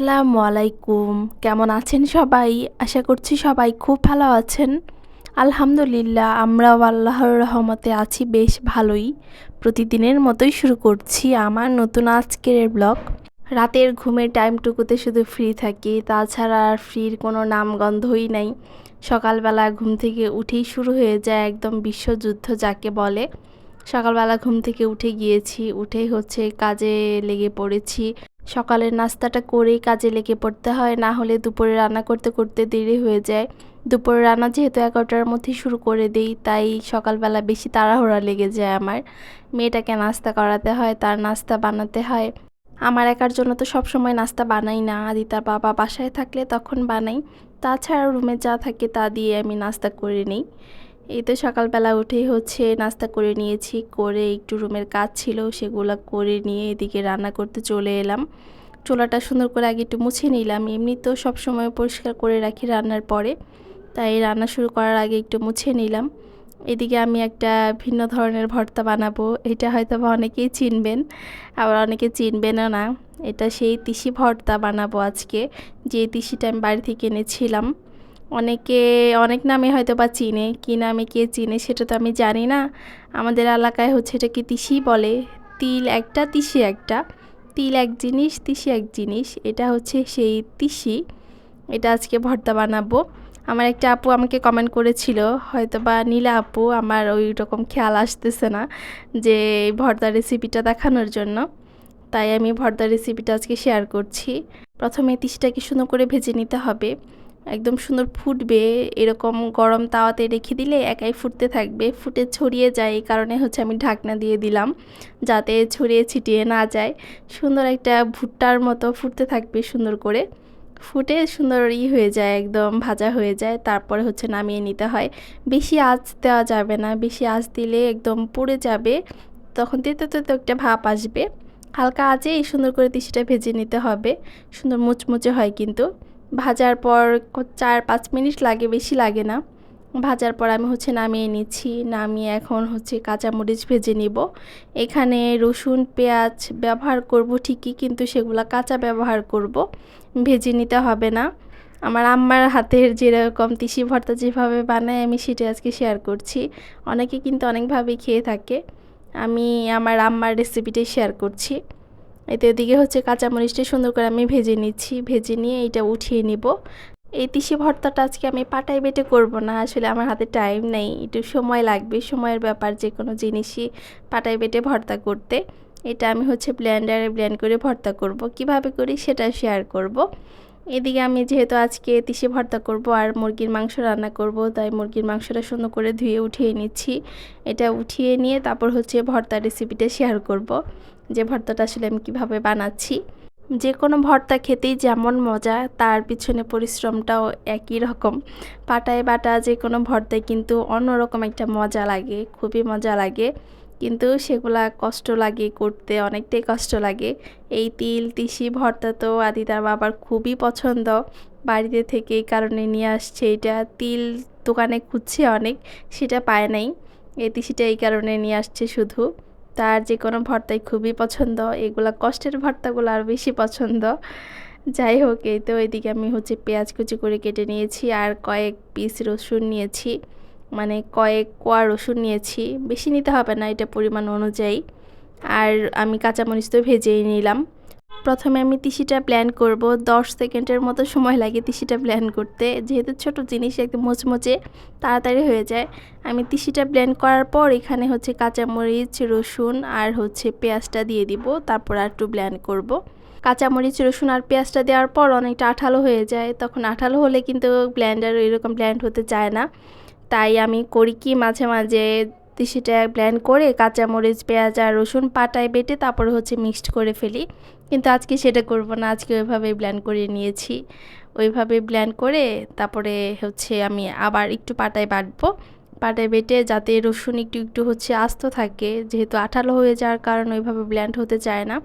আসসালামু আলাইকুম। কেমন আছেন সবাই? আশা করছি সবাই খুব ভালো আছেন। আলহামদুলিল্লাহ, আমরাও আল্লাহর রহমতে আছি বেশ ভালোই। প্রতিদিনের মতোই শুরু করছি আমার নতুন আজকের ব্লগ। রাতের ঘুমের টাইমটুকুতে শুধু ফ্রি থাকি, তাছাড়া আর ফ্রির কোনো নামগন্ধই নাই। সকালবেলা ঘুম থেকে উঠেই শুরু হয়ে যায় একদম বিশ্বযুদ্ধ যাকে বলে। সকালবেলা ঘুম থেকে উঠে গিয়েছি, উঠেই হচ্ছে কাজে লেগে পড়েছি। সকালের নাস্তাটা করেই কাজে লেগে পড়তে হয়, না হলে দুপুরে রান্না করতে করতে দেরি হয়ে যায়। দুপুরে রান্না যেহেতু এগারোটার মধ্যে শুরু করে দিই, তাই সকালবেলা বেশি তাড়াহুড়া লেগে যায় আমার। মেয়েটাকে নাস্তা করাতে হয়, তার নাস্তা বানাতে হয়। আমার একার জন্য তো সব সময় নাস্তা বানাই না আদি তার বাবা বাসায় থাকলে তখন বানাই। তাছাড়া রুমে যা থাকে তা দিয়ে আমি নাস্তা করে নিই। এই তো সকালবেলা উঠেই হচ্ছে নাস্তা করে নিয়েছি, করে একটু রুমের কাজ ছিল, সেগুলো করে নিয়ে এদিকে রান্না করতে চলে এলাম। চোলাটা সুন্দর করে আগে একটু মুছে নিলাম, এমনি তো সবসময় পরিষ্কার করে রাখি রান্নার পরে। তাই রান্না শুরু করার আগে একটু মুছে নিলাম। এদিকে আমি একটা ভিন্ন ধরনের ভর্তা বানাবো, এটা হয়তো বা অনেকেই চিনবেন, আবার অনেকে চিনবেনও না। এটা সেই তিসি ভর্তা বানাবো আজকে, যে তিসিটা আমি বাড়ি থেকে এনেছিলাম। অনেকে, অনেক নামে হয়তো বা চিনে। কী নামে কে চিনে সেটা তো আমি জানি না। আমাদের এলাকায় হচ্ছে এটাকে তিসি বলে। তিল একটা, তিসি একটা। তিল এক জিনিস, তিসি এক জিনিস। এটা হচ্ছে সেই তিসি। এটা আজকে ভর্তা বানাবো। আমার একটা আপু আমাকে কমেন্ট করেছিল। হয়তো বা নীলা আপু, আমার ওই রকম খেয়াল আসতেছে না যে এই ভর্তার রেসিপিটা দেখানোর জন্য। তাই আমি ভর্তার রেসিপিটা আজকে শেয়ার করছি। প্রথমে তিসিটাকে সুন্দর করে ভেজে নিতে হবে। একদম সুন্দর ফুটবে, এরকম গরম তাওয়াতে রেখে দিলে একাই ফুটতে থাকবে। ফুটে ছড়িয়ে যায়, এই কারণে হচ্ছে আমি ঢাকনা দিয়ে দিলাম, যাতে ছড়িয়ে ছিটিয়ে না যায়। সুন্দর একটা ভুট্টার মতো ফুটতে থাকবে সুন্দর করে। ফুটে সুন্দর ই হয়ে যায়, একদম ভাজা হয়ে যায়, তারপরে হচ্ছে নামিয়ে নিতে হয়। বেশি আঁচ দেওয়া যাবে না, বেশি আঁচ দিলে একদম পুড়ে যাবে, তখন তেতো তেতো একটা ভাপ আসবে। হালকা আঁচে এই সুন্দর করে তিসিটা ভেজে নিতে হবে, সুন্দর মুচমুচে হয় কিন্তু। ভাজার পর চার পাঁচ মিনিট লাগে, বেশি লাগে না। ভাজার পর আমি হচ্ছে নামিয়ে নিচ্ছি। নামিয়ে এখন হচ্ছে কাঁচামরিচ ভেজে নিব। এখানে রসুন, পেঁয়াজ ব্যবহার করব ঠিকই, কিন্তু সেগুলো কাঁচা ব্যবহার করব। ভেজে নিতে হবে না। আমার আম্মার হাতের যেরকম তিসি ভর্তা যেভাবে বানায়, আমি সেটা আজকে শেয়ার করছি। অনেকে কিন্তু অনেকভাবেই খেয়ে থাকে। আমি আমার আম্মার রেসিপিটাই শেয়ার করছি। এতে এদিকে হচ্ছে কাঁচামরিচটা সুন্দর করে আমি ভেজে নিচ্ছি। ভেজে নিয়ে এটা উঠিয়ে নিব। এই তিসি ভর্তাটা আজকে আমি পাটাই বেটে করব না, আসলে আমার হাতে টাইম নেই। একটু সময় লাগবে, সময়ের ব্যাপার যে কোনো জিনিসই পাটাই বেটে ভর্তা করতে। এটা আমি হচ্ছে ব্ল্যান্ডারে ব্ল্যান্ড করে ভর্তা করব। কীভাবে করি সেটা শেয়ার করব। এদিকে আমি যেহেতু আজকে তিসি ভর্তা করব আর মুরগির মাংস রান্না করব, তাই মুরগির মাংসটা সুন্দর করে ধুয়ে উঠিয়ে নিচ্ছি। এটা উঠিয়ে নিয়ে তারপর হচ্ছে ভর্তার রেসিপিটা শেয়ার করব, যে ভর্তাটা আসলে আমি কীভাবে বানাচ্ছি। যে কোনো ভর্তা খেতেই যেমন মজা, তার পিছনে পরিশ্রমটাও একই রকম। পাটায় বাটা যে কোনো ভর্তায় কিন্তু অন্যরকম একটা মজা লাগে, খুবই মজা লাগে। কিন্তু সেগুলা কষ্ট লাগে করতে, অনেকটাই কষ্ট লাগে। এই তিল, তিসি, ভর্তা তো আদি তার বাবার খুবই পছন্দ। বাড়িতে থেকে এই কারণে নিয়ে আসছে এটা। তিল দোকানে খুঁজছে অনেক, সেটা পায় নাই। এই তিসিটা এই কারণে নিয়ে আসছে শুধু। তার যে কোনো ভর্তাই খুবই পছন্দ। এগুলা কষ্টের ভর্তাগুলো আর বেশি পছন্দ। যাই হোক, এই তো এদিকে আমি হচ্ছে পেঁয়াজ কুচি করে কেটে নিয়েছি আর কয়েক পিস রসুন নিয়েছি। মানে কয়েক কোয়া রসুন নিয়েছি। বেশি নিতে হবে না এটা পরিমাণ অনুযায়ী। আর আমি কাঁচামরিচ তো ভেজেই নিলাম। প্রথমে আমি তিসিটা প্ল্যান করব। দশ সেকেন্ডের মতো সময় লাগে তিসিটা প্ল্যান করতে। যেহেতু ছোট জিনিস একদম মোচমোচে, তাড়াতাড়ি হয়ে যায়। আমি তিসিটা ব্লেন্ড করার পর এখানে হচ্ছে কাঁচামরিচ, রসুন আর হচ্ছে পেঁয়াজটা দিয়ে দিব। তারপর আর একটু ব্লেন্ড করব। কাঁচামরিচ, রসুন আর পেঁয়াজটা দেওয়ার পর অনেকটা আঠালো হয়ে যায়। তখন আঠালো হলে কিন্তু ব্ল্যান্ডার এরকম ব্ল্যান্ড হতে চায় না। তাই আমি করি কি মাঝে মাঝে তিসিটা ব্ল্যান্ড করে কাঁচামরিচ, পেঁয়াজ আর রসুন পাটায় বেটে তারপর হচ্ছে মিক্সড করে ফেলি। কিন্তু আজকে সেটা করব না, আজকে ওইভাবেই ব্ল্যান্ড করে নিয়েছি। ওইভাবে ব্ল্যান্ড করে তারপরে হচ্ছে আমি আবার একটু পাটায় বাটবো। পাটায় বেটে যাতে রসুন একটু একটু হচ্ছে আস্ত থাকে, যেহেতু আঠালো হয়ে যাওয়ার কারণে ওইভাবে ব্ল্যান্ড হতে চায় না।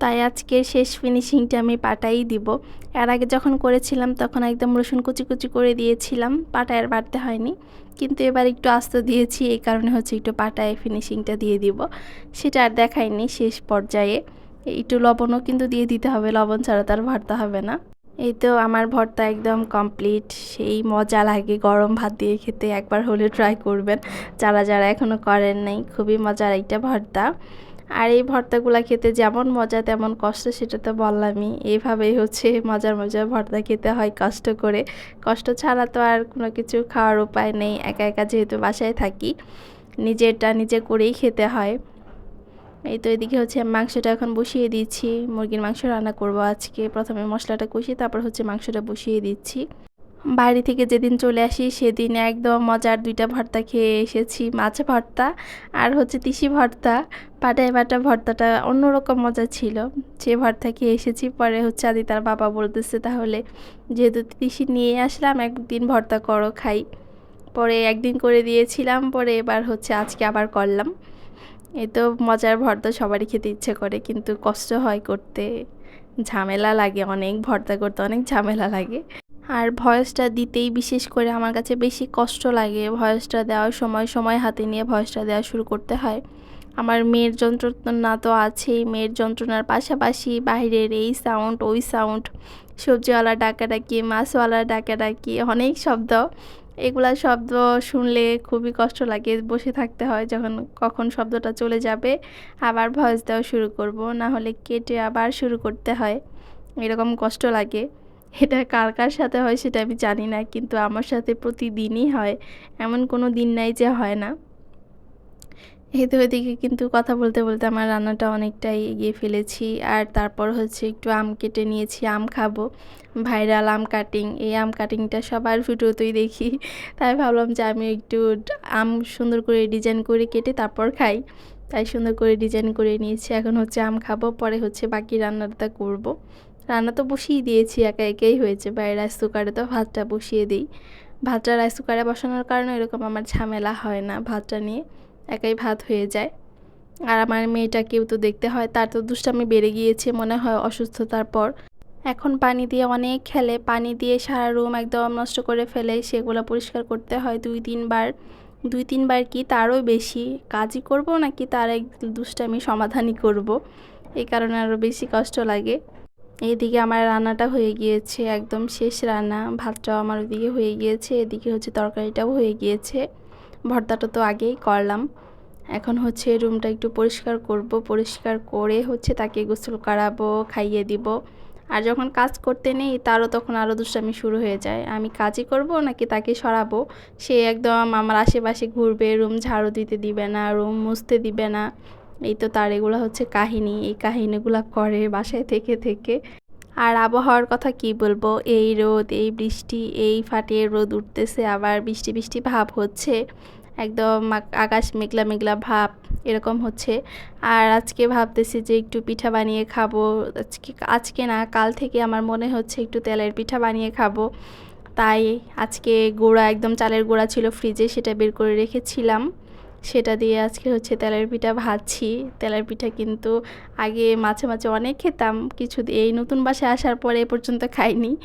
তাই আজকে শেষ ফিনিশিংটা আমি পাটাই দিব। এর আগে যখন করেছিলাম, তখন একদম রসুন কুচি কুচি করে দিয়েছিলাম, পাটায় আর বাড়তে হয়নি। কিন্তু এবার একটু আস্ত দিয়েছি, এই কারণে হচ্ছে একটু পাটায় ফিনিশিংটা দিয়ে দিব। সেটা আর দেখায়নি শেষ পর্যায়ে। একটু লবণও কিন্তু দিয়ে দিতে হবে, লবণ ছাড়া তার ভর্তা হবে না। এই তো আমার ভর্তা একদম কমপ্লিট সেই মজা লাগে গরম ভাত দিয়ে খেতে, একবার হলে ট্রাই করবেন। যারা যারা এখনও করেন নাই, খুবই মজার একটা ভর্তা। আর এই ভর্তাগুলো খেতে যেমন মজা, তেমন কষ্ট, সেটা তো বললামই। এইভাবেই হচ্ছে মজার মজার ভর্তা খেতে হয় কষ্ট করে। কষ্ট ছাড়া তো আর কোনো কিছু খাওয়ার উপায় নেই। একা একা যেহেতু বাসায় থাকি, নিজেরটা নিজে করেই খেতে হয়। এই তো এদিকে হচ্ছে মাংসটা এখন বসিয়ে দিচ্ছি। মুরগির মাংস রান্না করব আজকে। প্রথমে মশলাটা কষিয়ে তারপর হচ্ছে মাংসটা বসিয়ে দিচ্ছি। বাড়ি থেকে যেদিন চলে আসি সেদিন একদম মজার দুইটা ভর্তা খেয়ে এসেছি, মাছ ভর্তা আর হচ্ছে তিসি ভর্তা। পাটায় বাটা ভর্তাটা অন্যরকম মজা ছিল। সে ভর্তা খেয়ে এসেছি, পরে হচ্ছে আদি তার বাবা বলতেছে তাহলে যেহেতু তিসি নিয়ে আসলাম, একদিন ভর্তা করো, খাই। পরে একদিন করে দিয়েছিলাম, পরে এবার হচ্ছে আজকে আবার করলাম। এ তো মজার ভর্তা সবারই খেতে ইচ্ছে করে, কিন্তু কষ্ট হয় করতে। ঝামেলা লাগে অনেক, ভর্তা করতে অনেক ঝামেলা লাগে। আর ভয়েসটা দিতেই বিশেষ করে আমার কাছে বেশি কষ্ট লাগে ভয়েসটা দেওয়ার সময় সময় হাতে নিয়ে ভয়েসটা দেওয়া শুরু করতে হয়। আমার মেয়ের যন্ত্রণা তো আছেই, মেয়ের যন্ত্রণার পাশাপাশি বাইরের এই সাউন্ড ওই সাউন্ড সবজিওয়ালা ডাকাডাকি, মাছওয়ালা ডাকাডাকি, অনেক শব্দ। এগুলা শব্দ শুনলে খুবই কষ্ট লাগে বসে থাকতে হয় যখন কখন শব্দটা চলে যাবে, আবার ভয়েস দেওয়া শুরু করব, না হলে কেটে আবার শুরু করতে হয়। এরকম কষ্ট লাগে। এটা কার কার সাথে হয় সেটা আমি জানি না, কিন্তু আমার সাথে প্রতিদিনই হয়। এমন কোনো দিন নাই যে হয় না। এই ওইদিকে কিন্তু কথা বলতে বলতে আমার রান্নাটা অনেকটাই এগিয়ে ফেলেছি। আর তারপর হচ্ছে একটু আম কেটে নিয়েছি, আম খাব। ভাইরাল আম কাটিং এই আম কাটিংটা সবার ভিডিওতেই দেখি। তাই ভাবলাম যে আমি একটু আম সুন্দর করে ডিজাইন করে কেটে তারপর খাই। তাই সুন্দর করে ডিজাইন করে নিয়েছি। এখন হচ্ছে আম খাব, পরে হচ্ছে বাকি রান্নাটা করব। রান্না তো বসিয়ে দিয়েছি, একা একাই হয়েছে। বাইরে রাইস কুকারে তো ভাতটা বসিয়ে দিই। ভাতটা রাইস কুকারে বসানোর কারণে এরকম আমার ঝামেলা হয় না ভাতটা নিয়ে, একাই ভাত হয়ে যায়। আর আমার মেয়েটাকেও তো দেখতে হয়, তার তো দুষ্টামি বেড়ে গিয়েছে, মনে হয় অসুস্থতার পর। এখন পানি দিয়ে অনেক খেলে, পানি দিয়ে সারা রুম একদম নষ্ট করে ফেলে, সেগুলো পরিষ্কার করতে হয় দুই তিনবার। দুই তিনবার কি তারও বেশি কাজই করব নাকি তার এক দুষ্টামি সমাধানই করব? এই কারণে আরও বেশি কষ্ট লাগে। এইদিকে আমার রান্নাটা হয়ে গিয়েছে, একদম শেষ রান্না। ভাতটাও আমার ওইদিকে হয়ে গিয়েছে, এদিকে হচ্ছে তরকারিটাও হয়ে গিয়েছে। ভর্তাটা তো আগেই করলাম। এখন হচ্ছে রুমটা একটু পরিষ্কার করব, পরিষ্কার করে হচ্ছে তাকে গোসল করাবো, খাইয়ে দিব। আর যখন কাজ করতে নেই, তারও তখন আরও দুষ্টামি শুরু হয়ে যায়। আমি কাজই করব নাকি তাকে সরাবো? সে একদম আমার আশেপাশে ঘুরবে, রুম ঝাড়ু দিতে দিবে না, রুম মুছতে দিবে না। এই তো তার এগুলো হচ্ছে কাহিনী, এই কাহিনীগুলো করে বাসায় থেকে থেকে। আর আবহাওয়ার কথা কি বলব? এই রোদ, এই বৃষ্টি, এই ফাটিয়ে রোদ উঠতেছে, আবার বৃষ্টি বৃষ্টি ভাব হচ্ছে। একদম আকাশ মেঘলা মেঘলা ভাব এরকম হচ্ছে। আর আজকে ভাবতেছি যে একটু পিঠা বানিয়ে খাব। আজকে আজকে না, কাল থেকে আমার মনে হচ্ছে একটু তেলের পিঠা বানিয়ে খাব। তাই আজকে গোড়া, একদম চালের গোড়া ছিল ফ্রিজে, সেটা বের করে রেখেছিলাম। সেটা দিয়ে আজকে হচ্ছে তেলের পিঠা ভাজছি। তেলের পিঠা কিন্তু আগে মাঝে মাঝে অনেক খেতাম, কিছু এই নতুন বাসায় আসার পরে এ পর্যন্ত খাইনি।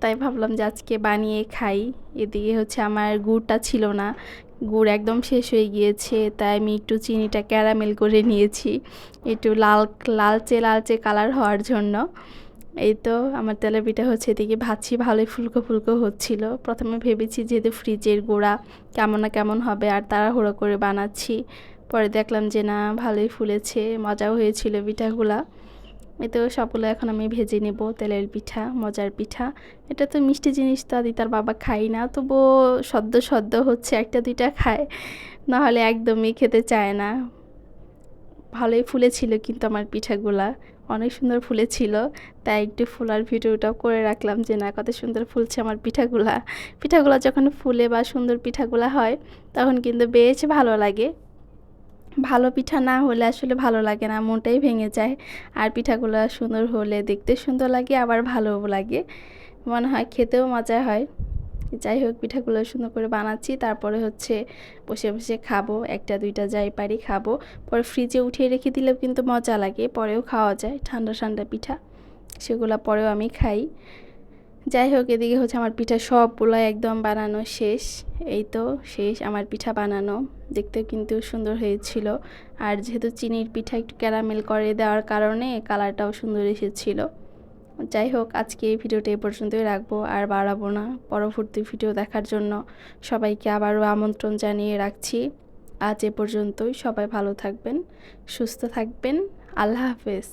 তাই ভাবলাম যে আজকে বানিয়ে খাই। এদিকে হচ্ছে আমার গুড়টা ছিল না। গুড় একদম শেষ হয়ে গিয়েছে, তাই আমি একটু চিনিটা ক্যারামেল করে নিয়েছি। একটু লাল, লালচে লালচে কালার হওয়ার জন্য। এই তো আমার তেলের পিঠা হচ্ছে এদিকে ভাবছি ভালোই ফুলকো ফুলকো হচ্ছিল। প্রথমে ভেবেছি যেহেতু ফ্রিজের গোড়া কেমন না কেমন হবে আর তাড়াহুড়ো করে বানাচ্ছি। পরে দেখলাম যে না, ভালোই ফুলেছে, মজাও হয়েছিল পিঠাগুলা। এতে সবগুলো এখন আমি ভেজে নেব, তেলের পিঠা, মজার পিঠা। এটা তো মিষ্টি জিনিস তো, আদি তার বাবা খাই না, তবুও সদ্য সদ্য হচ্ছে একটা দুইটা খায়। নাহলে একদমই খেতে চায় না। ভালোই ফুলেছিল কিন্তু আমার পিঠাগুলা। অনেক সুন্দর ফুলেছিল তাই একটু ফুলার ভিডিওটাও করে রাখলাম যে, না, কত সুন্দর ফুলছে আমার পিঠাগুলা। পিঠাগুলা যখন ফুলে বা সুন্দর পিঠাগুলা হয়, তখন কিন্তু বেশ ভালো লাগে। ভালো পিঠা না হলে আসলে ভালো লাগে না, মনটাই ভেঙে যায়। আর পিঠাগুলো সুন্দর হলে দেখতে সুন্দর লাগে, আবার ভালোও লাগে। মনে হয় খেতেও মজা হয়। যাই হোক পিঠাগুলো সুন্দর করে বানাচ্ছি। তারপরে হচ্ছে বসে বসে খাব, একটা, দুইটা যাই পারি খাব। পরে ফ্রিজে উঠিয়ে রেখে দিলেও কিন্তু মজা লাগে, পরেও খাওয়া যায়, ঠান্ডা ঠান্ডা পিঠা। সেগুলো পরেও আমি খাই। যাই হোক, এদিকে হচ্ছে আমার পিঠা সবগুলো একদম বানানো শেষ। এই তো শেষ আমার পিঠা বানানো। দেখতেও কিন্তু সুন্দর হয়েছিল। আর যেহেতু চিনির পিঠা একটু ক্যারামেল করে দেওয়ার কারণে কালারটাও সুন্দর এসেছিল। যাই হোক, আজকে এই ভিডিওটা এ পর্যন্তই রাখব আর বাড়াবো না। পরবর্তী ভিডিও দেখার জন্য সবাইকে আবারও আমন্ত্রণ জানিয়ে রাখছি। আজ এ পর্যন্তই। সবাই ভালো থাকবেন, সুস্থ থাকবেন। আল্লাহ হাফেজ।